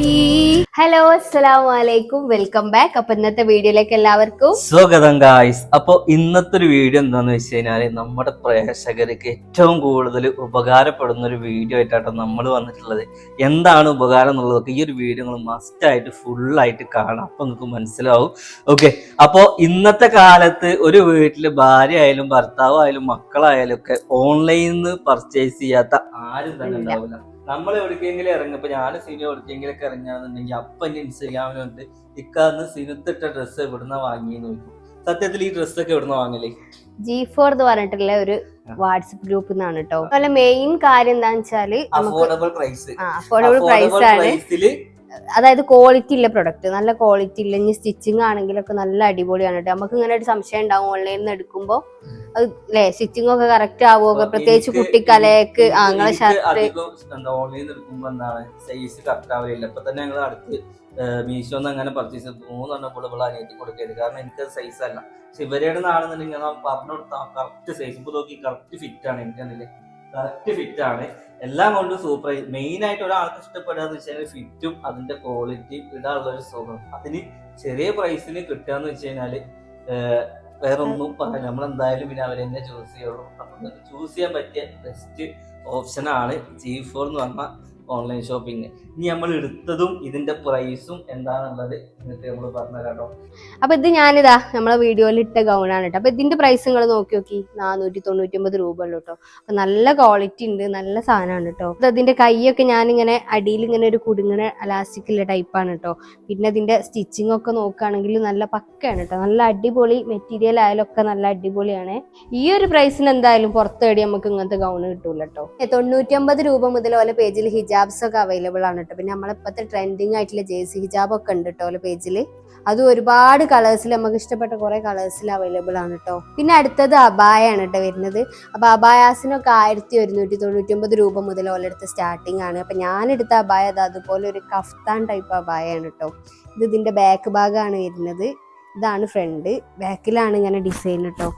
Hello അസ്സലാമു അലൈക്കും welcome back. അപ്പൊ ഇന്നത്തെ വീഡിയോയിലേക്ക് എല്ലാവർക്കും സ്വാഗതം ഗായ്സ്. അപ്പൊ ഇന്നത്തെ ഒരു വീഡിയോ എന്താന്ന് വെച്ച് കഴിഞ്ഞാൽ നമ്മുടെ പ്രേക്ഷകർക്ക് ഏറ്റവും കൂടുതൽ ഉപകാരപ്പെടുന്ന ഒരു വീഡിയോ ആയിട്ടാണ് നമ്മൾ വന്നിട്ടുള്ളത്. എന്താണ് ഉപകാരം എന്നുള്ളതൊക്കെ ഈ ഒരു വീഡിയോ നിങ്ങൾ മസ്റ്റ് ആയിട്ട് ഫുൾ ആയിട്ട് കാണാം. അപ്പൊ നിങ്ങൾക്ക് മനസ്സിലാവും. ഓക്കെ അപ്പോ ഇന്നത്തെ കാലത്ത് ഒരു വീട്ടിൽ ഭാര്യ ആയാലും ഭർത്താവ് ആയാലും മക്കളായാലും ഒക്കെ ഓൺലൈനിൽ നിന്ന് പർച്ചേസ് ചെയ്യാത്ത ആരും തന്നെ. ഉണ്ടാവില്ല. നമ്മൾ എവിടേക്കെങ്കിലും ഇറങ്ങും. ഇപ്പൊ ഞാൻ സീനിയർ എവിടേക്കെങ്കിലും ഒക്കെ ഇറങ്ങാന്നുണ്ടെങ്കിൽ അപ്പൊ എന്റെ ഇൻസ്റ്റാഗ്രാമിലുണ്ട്. ഇക്കാന്ന് സിനിത്തിട്ട ഡ്രസ്സ് എവിടുന്ന വാങ്ങിയെന്ന് നോക്കും സത്യത്തിൽ ഈ ഡ്രസ്സൊക്കെ എവിടുന്ന വാങ്ങലേ? ജി ഫോർ എന്ന് പറഞ്ഞിട്ടുള്ള ഒരു വാട്സപ്പ് ഗ്രൂപ്പിൽ നിന്നാണ് കേട്ടോ അതുപോലെ മെയിൻ കാര്യം എന്താണെന്ന് വെച്ചാൽ അഫോർഡബിൾ പ്രൈസ് അഫോർഡബിൾ പ്രൈസ് ആണ്. അതായത് ക്വാളിറ്റി ഇല്ല പ്രൊഡക്റ്റ് നല്ല ക്വാളിറ്റി ഇല്ല. ഇനി സ്റ്റിച്ചിങ് ആണെങ്കിലൊക്കെ നല്ല അടിപൊളിയാണ് കേട്ടോ നമുക്ക് ഇങ്ങനെ ഒരു സംശയം ഉണ്ടാവും. ഓൺലൈനിൽ നിന്ന് എടുക്കുമ്പോൾ അത് അല്ലേ? സ്റ്റിച്ചിങ് ഒക്കെ കറക്റ്റ് ആവുമോ? പ്രത്യേകിച്ച് കുട്ടിക്കലയ്ക്ക് ആങ്ങളെ ഷർട്ട്. ഓൺലൈനിൽ എടുക്കുമ്പോ എന്താണ് സൈസ് കറക്റ്റ് ആവില്ല ഇപ്പൊ തന്നെ ഞങ്ങൾ അടുത്ത് മീഷോന്ന് അങ്ങനെ പർച്ചേസ് മൂന്നെണ്ണം കൂടെ ഇവിടെ അനിയത്തി കൊടുക്കരുത്. കാരണം എനിക്കത് സൈസ് അല്ല. പക്ഷെ ഇവരുടെ നാണെന്നുണ്ടെങ്കിൽ ഞാൻ പറഞ്ഞു കൊടുത്താൽ കറക്റ്റ് സൈസ് ഇപ്പൊ നോക്കി കറക്റ്റ് ഫിറ്റ് ആണ് എനിക്കതിൽ കറക്റ്റ് ഫിറ്റ് ആണ്. എല്ലാം കൊണ്ടും സൂപ്പർ മെയിൻ ആയിട്ട് ഒരാൾക്ക് ഇഷ്ടപ്പെടുക വെച്ചാൽ ഫിറ്റും അതിന്റെ ക്വാളിറ്റി ഇടാനുള്ള ഒരു സുഖം. അതിന് ചെറിയ പ്രൈസിന് കിട്ടുക എന്ന് വെച്ച് കഴിഞ്ഞാൽ വേറെ ഒന്നും പറയാം നമ്മൾ എന്തായാലും പിന്നെ അവരെ തന്നെ ചൂസ് ചെയ്യുള്ളൂ. അപ്പം ചൂസ് ചെയ്യാൻ പറ്റിയ ബെസ്റ്റ് ഓപ്ഷനാണ് ജി ഫോർ എന്ന് പറഞ്ഞ ഓൺലൈൻ ഷോപ്പിംഗ് ഇനി നമ്മൾ എടുത്തതും ഇതിന്റെ പ്രൈസും എന്താണെന്നുള്ളത് എന്നിട്ട് നമ്മൾ പറഞ്ഞു കേട്ടോ അപ്പൊ ഇത് ഞാനിതാ നമ്മളെ വീഡിയോയിൽ ഇട്ട ഗൗൺ ആണ് കേട്ടോ അപ്പൊ ഇതിന്റെ പ്രൈസ് നിങ്ങൾ നോക്കി നോക്കി. നാനൂറ്റി തൊണ്ണൂറ്റി ഒമ്പത് രൂപ ഉള്ളു കേട്ടോ അപ്പൊ നല്ല ക്വാളിറ്റി ഉണ്ട് നല്ല സാധനമാണ് കേട്ടോ അതിന്റെ കൈയൊക്കെ ഇങ്ങനെ അടിയിൽ ഇങ്ങനെ ഒരു കുടുങ്ങണ അലാസ്റ്റിക് ഉള്ള ടൈപ്പാണ് കേട്ടോ പിന്നെ അതിന്റെ സ്റ്റിച്ചിങ് ഒക്കെ നോക്കുകയാണെങ്കിൽ നല്ല പക്കയാണ് കേട്ടോ നല്ല അടിപൊളി മെറ്റീരിയൽ ആയാലും ഒക്കെ നല്ല അടിപൊളിയാണ്. ഈ ഒരു പ്രൈസിന് എന്തായാലും പുറത്തേടി നമുക്ക് ഇങ്ങനത്തെ ഗൗൺ കിട്ടൂല കേട്ടോ തൊണ്ണൂറ്റി രൂപ മുതൽ പേജിൽ ഹിജാബ്സ് ഒക്കെ അവൈലബിൾ ആണ് കേട്ടോ പിന്നെ നമ്മളിപ്പോഴത്തെ ട്രെൻഡിങ് ആയിട്ടുള്ള ജേഴ്സി ഹിജാബ് ഒക്കെ ഉണ്ട് കേട്ടോ അല്ലെ പേജിൽ അത് ഒരുപാട് കളേഴ്സിൽ നമുക്ക് ഇഷ്ടപ്പെട്ട കുറെ കളേഴ്സിൽ അവൈലബിൾ ആണ് കേട്ടോ പിന്നെ അടുത്തത് അബായാണ് കേട്ടോ വരുന്നത്. അപ്പൊ അബായാസിനൊക്കെ ആയിരത്തി ഒരുന്നൂറ്റി തൊണ്ണൂറ്റി ഒമ്പത് രൂപ മുതൽ ഓലെടുത്ത് സ്റ്റാർട്ടിംഗ് ആണ്. അപ്പൊ ഞാൻ എടുത്ത അബായ അത് അതുപോലെ ഒരു കഫ്താൻ ടൈപ്പ് അബായ ആണ് കേട്ടോ ഇത് ഇതിന്റെ ബാക്ക് ഭാഗമാണ് വരുന്നത്. ഇതാണ് ഫ്രണ്ട് ബാക്കിലാണ് ഇങ്ങനെ ഡിസൈൻ കേട്ടോ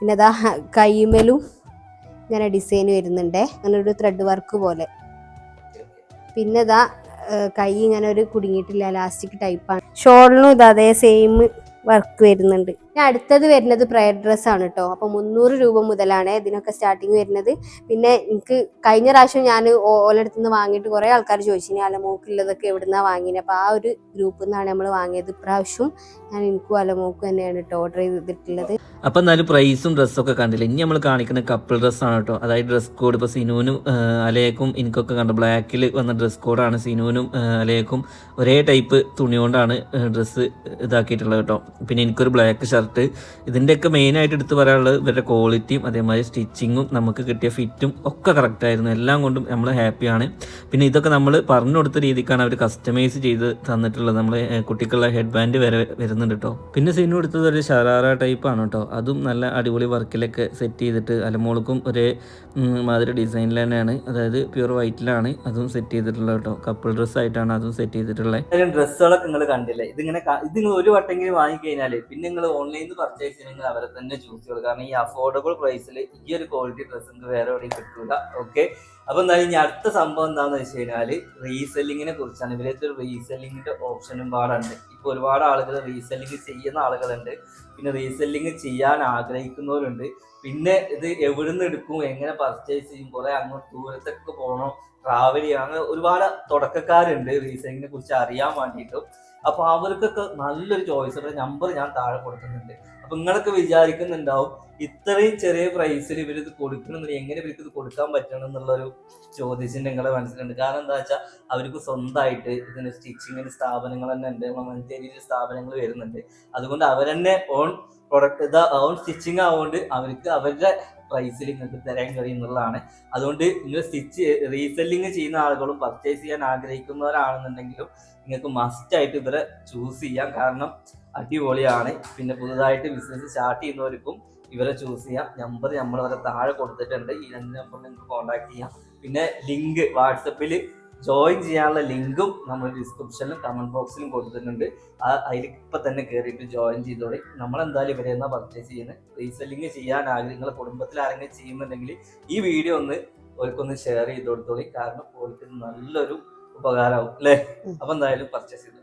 പിന്നെ അതാ കൈമലും ഇങ്ങനെ ഡിസൈൻ വരുന്നുണ്ട്. അങ്ങനെ ഒരു ത്രെഡ് വർക്ക് പോലെ. പിന്നെ ഇതാ കൈ ഇങ്ങനെ ഒരു കുടുങ്ങിയിട്ടില്ല ലാസ്റ്റിക് ടൈപ്പാണ് ഷോളിനും ഇത് അതേ സെയിം വർക്ക് വരുന്നുണ്ട്. പിന്നെ അടുത്തത് വരുന്നത് പ്രയർ ഡ്രസ് ആണ് കേട്ടോ അപ്പൊ മുന്നൂറ് രൂപ മുതലാണ് ഇതിനൊക്കെ സ്റ്റാർട്ടിങ് വരുന്നത്. പിന്നെ എനിക്ക് കഴിഞ്ഞ പ്രാവശ്യം ഞാൻ ഓലടുത്ത് നിന്ന് വാങ്ങിയിട്ട് കുറെ ആൾക്കാർ ചോദിച്ചിന് അലമോക്കുള്ളതൊക്കെ എവിടുന്നാ വാങ്ങിയത് അപ്പൊ ആ ഒരു ഗ്രൂപ്പിൽ നിന്നാണ് നമ്മൾ വാങ്ങിയത്. ഇപ്രാവശ്യം ഞാൻ എനിക്കും അലമോക്ക് തന്നെയാണ് കേട്ടോ ഓർഡർ ചെയ്തിട്ടുള്ളത്. അപ്പൊ എന്നാലും പ്രൈസും ഡ്രസ്സും ഒക്കെ കണ്ടില്ല? ഇനി നമ്മൾ കാണിക്കുന്ന കപ്പിൾ ഡ്രസ് ആണ് കേട്ടോ അതായത് ഡ്രസ് കോഡ് ഇപ്പൊ സിനുവിനും അലയക്കും എനിക്കൊക്കെ കണ്ട ബ്ലാക്കിൽ വന്ന ഡ്രസ് കോഡാണ് സിനുവിനും അലയക്കും. ഒരേ ടൈപ്പ് തുണി കൊണ്ടാണ് ഡ്രസ് ഇതാക്കിയിട്ടുള്ളത് കേട്ടോ പിന്നെ എനിക്കൊരു ബ്ലാക്ക് ഷർട്ട് ഇതിന്റെയൊക്കെ മെയിനായിട്ട് എടുത്തു പറയാനുള്ളത് ഇവരുടെ ക്വാളിറ്റിയും അതേമാതിരി സ്റ്റിച്ചിങ്ങും നമുക്ക് കിട്ടിയ ഫിറ്റും ഒക്കെ കറക്റ്റ് ആയിരുന്നു. എല്ലാം കൊണ്ടും നമ്മൾ ഹാപ്പിയാണ് പിന്നെ ഇതൊക്കെ നമ്മൾ പറഞ്ഞു കൊടുത്ത രീതിക്കാണ് അവർ കസ്റ്റമൈസ് ചെയ്ത് തന്നിട്ടുള്ളത്. നമ്മൾ കുട്ടിക്കുള്ള ഹെഡ് ബാൻഡ് വരെ വരുന്നുണ്ട് കേട്ടോ പിന്നെ സിനു എടുത്തത് ഒരു ഷറാറ ടൈപ്പ് ആണ് കേട്ടോ അതും നല്ല അടിപൊളി വർക്കിലൊക്കെ സെറ്റ് ചെയ്തിട്ട് അലമോൾക്കും ഒരേ മാതിരി ഡിസൈനിൽ തന്നെയാണ്. അതായത് പ്യൂർ വൈറ്റിലാണ് അതും സെറ്റ് ചെയ്തിട്ടുള്ളത് കേട്ടോ കപ്പിൾ ഡ്രസ്സ് ആയിട്ടാണ് അതും സെറ്റ് ചെയ്തിട്ടുള്ളത്. ഡ്രസ്സുകളൊക്കെ നിങ്ങൾ കണ്ടില്ലേ? ഇതിങ്ങനെ ഇത് നിങ്ങൾ ഒരു വട്ടെങ്കിലും വാങ്ങിക്കഴിഞ്ഞാൽ പിന്നെ നിങ്ങൾ ഓൺലൈനിൽ പർച്ചേസ് ചെയ്യണമെങ്കിൽ അവരെ തന്നെ ചൂസ് ചെയ്യുള്ളൂ കാരണം ഈ അഫോർഡബിൾ പ്രൈസിൽ ഈ ഒരു ക്വാളിറ്റി ഡ്രസ്സ് നിങ്ങൾക്ക് വേറെ എവിടെയും കിട്ടൂല. ഓക്കെ അപ്പൊ എന്തായാലും ഇനി അടുത്ത സംഭവം എന്താണെന്ന് വെച്ച് കഴിഞ്ഞാൽ റീസെല്ലിങ്ങിനെ കുറിച്ചാണ്. ഇവരത്തെ റീസെല്ലിങ്ങിന്റെ ഓപ്ഷനും പാടുണ്ട് ഇപ്പൊ ഒരുപാട് ആളുകൾ റീസെല്ലിങ് ചെയ്യുന്ന ആളുകളുണ്ട്. പിന്നെ റീസെല്ലിങ് ചെയ്യാൻ ആഗ്രഹിക്കുന്നവരുണ്ട്. പിന്നെ ഇത് എവിടുന്ന് എടുക്കും എങ്ങനെ പർച്ചേസ് ചെയ്യും കുറെ അങ്ങോട്ട് ദൂരത്തൊക്കെ പോകണം ട്രാവൽ ചെയ്യണം അങ്ങനെ ഒരുപാട് തുടക്കക്കാരുണ്ട്. റീസെല്ലിങ്ങിനെ കുറിച്ച് അറിയാൻ വേണ്ടിയിട്ടും. അപ്പൊ അവർക്കൊക്കെ നല്ലൊരു ചോയ്സ് നമ്പർ ഞാൻ താഴെ കൊടുക്കുന്നുണ്ട് അപ്പൊ നിങ്ങളൊക്കെ വിചാരിക്കുന്നുണ്ടാവും ഇത്രയും ചെറിയ പ്രൈസിൽ ഇവരിത് കൊടുക്കണമെന്ന് എങ്ങനെ ഇവർക്ക് ഇത് കൊടുക്കാൻ പറ്റണം എന്നുള്ളൊരു ചോദ്യത്തിന് നിങ്ങളുടെ മനസ്സിലുണ്ട്. കാരണം എന്താ വെച്ചാൽ അവർക്ക് സ്വന്തമായിട്ട് ഇതിന് സ്റ്റിച്ചിങ്ങിന് സ്ഥാപനങ്ങൾ തന്നെ ഉണ്ട്. മഞ്ചേരിയിൽ സ്ഥാപനങ്ങൾ വരുന്നുണ്ട്. അതുകൊണ്ട് അവരെന്നെ ഓൺ പ്രൊഡക്റ്റ് ഇത് ഓൺ സ്റ്റിച്ചിങ് ആവുകൊണ്ട് അവർക്ക് അവരുടെ പ്രൈസിൽ നിങ്ങൾക്ക് തരാൻ കഴിയുന്നതാണ് അതുകൊണ്ട് നിങ്ങൾ സ്റ്റിച്ച് റീസെല്ലിങ് ചെയ്യുന്ന ആളുകളും പർച്ചേസ് ചെയ്യാൻ ആഗ്രഹിക്കുന്നവരാണെന്നുണ്ടെങ്കിലും നിങ്ങൾക്ക് മസ്റ്റ് ആയിട്ട് ഇവരെ ചൂസ് ചെയ്യാം. കാരണം അടിപൊളിയാണ്. പിന്നെ പുതുതായിട്ട് ബിസിനസ് സ്റ്റാർട്ട് ചെയ്യുന്നവർക്കും ഇവരെ ചൂസ് ചെയ്യാം. നമ്പർ നമ്മൾ അവരെ താഴെ കൊടുത്തിട്ടുണ്ട്. ഈ രണ്ട് നമ്പറിൽ നിങ്ങൾക്ക് കോൺടാക്ട് ചെയ്യാം. പിന്നെ ലിങ്ക് വാട്സപ്പിൽ ജോയിൻ ചെയ്യാനുള്ള ലിങ്കും നമ്മൾ ഡിസ്ക്രിപ്ഷനിലും കമന്റ് ബോക്സിലും കൊടുത്തിട്ടുണ്ട്. ആ അതിൽ ഇപ്പം തന്നെ കയറിയിട്ട് ജോയിൻ ചെയ്തോടെ നമ്മൾ എന്തായാലും ഇവരെ എന്നാ പർച്ചേസ് ചെയ്യുന്നത് റീസെല്ലിങ് ചെയ്യാൻ ആഗ്രഹം. നിങ്ങളെ കുടുംബത്തിൽ ആരെങ്കിലും ചെയ്യുന്നുണ്ടെങ്കിൽ ഈ വീഡിയോ ഒന്ന് ഓർക്കൊന്ന് ഷെയർ ചെയ്ത് കൊടുത്തോളി. കാരണം ഓർക്ക് നല്ലൊരു ഉപകാരമാവും അല്ലേ? അപ്പൊ എന്തായാലും പർച്ചേസ് ചെയ്തു